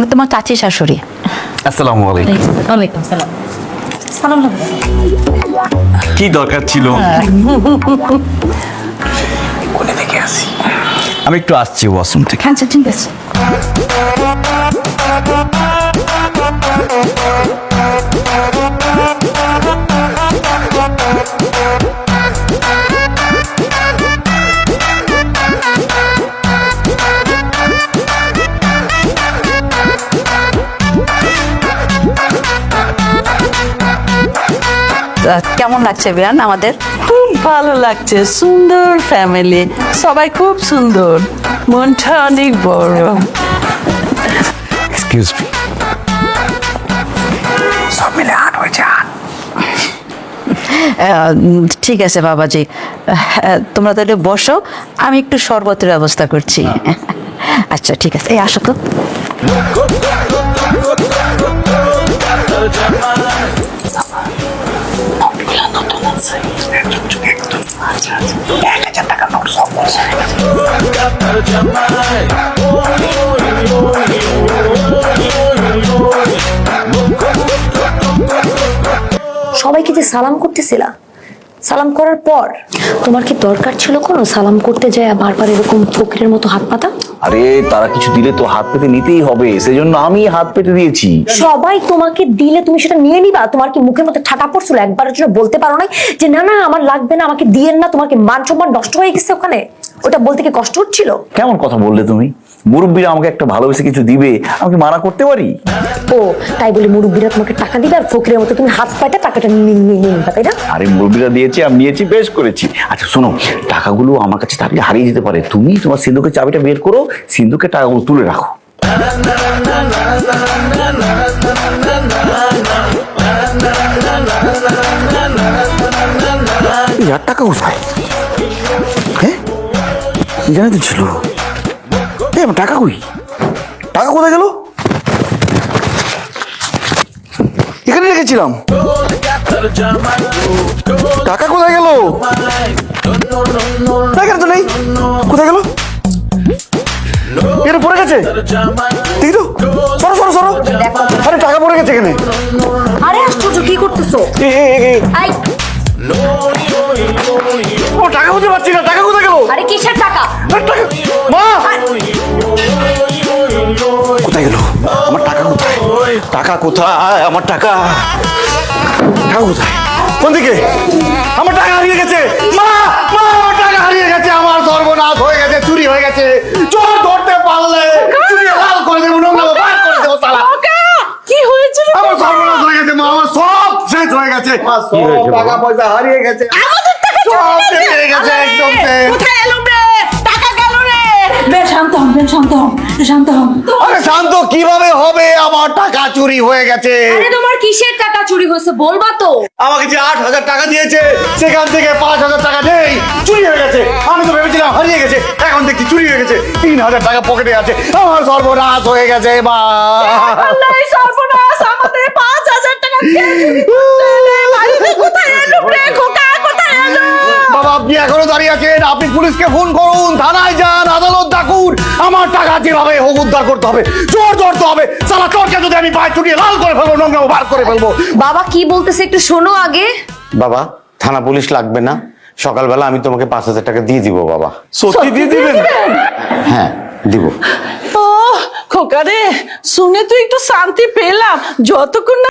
উনি তোমার চাচি শাশুড়ি। আসসালামু আলাইকুম। ওয়ালাইকুম সালাম। সালাম কি দরকার ছিল? কোনে থেকে আসি? আমি একটু আসছি ওয়াশরুম থেকে। হ্যাঁ আচ্ছা, ঠিক আছে। কেমন লাগছে বিয়ান আমাদের? খুব ভালো লাগছে সুন্দর ফ্যামিলি সবাই খুব সুন্দর মনটা অনেক বড়। এক্সকিউজ মি সব মিলে আট ঠিক আছে বাবাজি। তোমরা তাহলে বসো আমি একটু শরবতের ব্যবস্থা করছি। আচ্ছা ঠিক আছে এই আসো তো। এক হাজার টাকা সবাইকে যে সালাম করতেছিলা? সালাম করার পর? তোমার কি দরকার ছিল কোনো? সালাম করতে যায় বারবার এরকম ফকিরের মতো হাত পাতা? আরে তারা কিছু দিলে তো হাত পেতে নিতেই হবে সেজন্য আমি হাত পেতে দিয়েছি। সবাই তোমাকে দিলে তুমি সেটা নিয়ে নিবা? তোমার কি মুখের মধ্যে ঠাটা পড়ছিল? একবারের জন্য বলতে পারো নাই যে না না আমার লাগবে না আমাকে দিয়েন না তোমার কি মান সম্মান নষ্ট হয়ে গেছে ওখানে? ওটা বলতে কি কষ্ট হচ্ছিল? কেমন কথা বললে তুমি? মুরব্বীরা আমাকে একটা ভালোবেসে কিছু দিবে আমাকে মানা করতে পারি? ও তাই বলে মুরব্বীরা তোমাকে টাকা দিবে আর ফকিরের মতো তুমি হাত পাইতে টাকাটা নিয়ে নিয়ে নিয়ে নিবা তাই না? আরে মুরব্বীরা দিয়েছে আমি নিয়েছি বেশ করেছি। আচ্ছা শোনো টাকাগুলো আমার কাছে থাকলে হারিয়ে যেতে পারে। তুমি তোমার সিন্ধুকের চাবিটা বের করো সিন্ধুকে টাকাগুলো তুলে রাখো। টাকা কোথায়? হ্যাঁ? জানে তো ছিল। এই আমার টাকা কই? টাকা কোথায় গেল? এখানে রেখেছিলাম। টাকা কোথায় গেল? টাকা তো নেই। কোথায় গেল? এটা পড়ে গেছে। দেখি তো। সরো সরো সরো। আরে টাকা পড়ে গেছে এখানে। আরে আশ্চর্য কি করতেছো? আই। ও টাকা খুঁজে পাচ্ছি না। টাকা কোথায় গেল? আরে কিসের টাকা? টাকা মা! টাকা কোথায়? আমার টাকা। টাকা কোথায়? কোন দিকে? আমার টাকা হারিয়ে গেছে। মা মা আমার টাকা হারিয়ে গেছে। আমার সর্বনাশ হয়ে গেছে চুরি হয়ে গেছে। চোর ধরতে পারলে চুরি লাল করে দেবো নোংরা বার করে দেবো সালা। কি হয়েছিল? আমার সর্বনাশ হয়ে গেছে মা আমার সব শেষ হয়ে গেছে। আমার সব টাকা পয়সা হারিয়ে গেছে। সব শেষ হয়ে গেছে একদম শেষ। কোথায় এলো? টাকা শান্ত হন শান্ত হন শান্ত হন আরে শান্ত কীভাবে হবে? আমার টাকা চুরি হয়ে গেছে। আরে তোমার কিসের টাকা চুরি হয়েছে বলবা তো। আমাকে যে আট হাজার টাকা দিয়েছে সেখান থেকে পাঁচ হাজার টাকা নেই। চুরি হয়ে গেছে। আমি তো ভেবেছিলাম হারিয়ে গেছে। এখন দেখছি চুরি হয়ে গেছে। তিন হাজার টাকা পকেটে আছে। আমার সর্বনাশ হয়ে গেছে আল্লাহ সর্বনাশ আমাদের পাঁচ হাজার টাকা খেয়ে চুরি করতে এলে। বাড়িতে কোথায় এলো রে খোকা কোথায় এলো বাবা আপনি এখনও দাঁড়িয়ে আছেন আপনি পুলিশকে ফোন করুন থানায় যান আদালত ডাকুন আমার টাকা যেভাবে হোক উদ্ধার করতে হবে চোর ধরতে হবে। সালা চোরকে যদি আমি পায়ে চুটিয়ে লাল করে ফেলব নোংরা বার করে ফেলব। বাবা কি বলতেছে একটু শোনো আগে। বাবা থানা পুলিশ লাগবে না? সকালবেলা আমি তোমাকে পাঁচ হাজার টাকা দিয়ে দিব বাবা। সত্যি দিয়ে দিবেন? হ্যাঁ দিব। ও খোকা রে শুনে তো একটু শান্তি পেলাম। যতক্ষণ না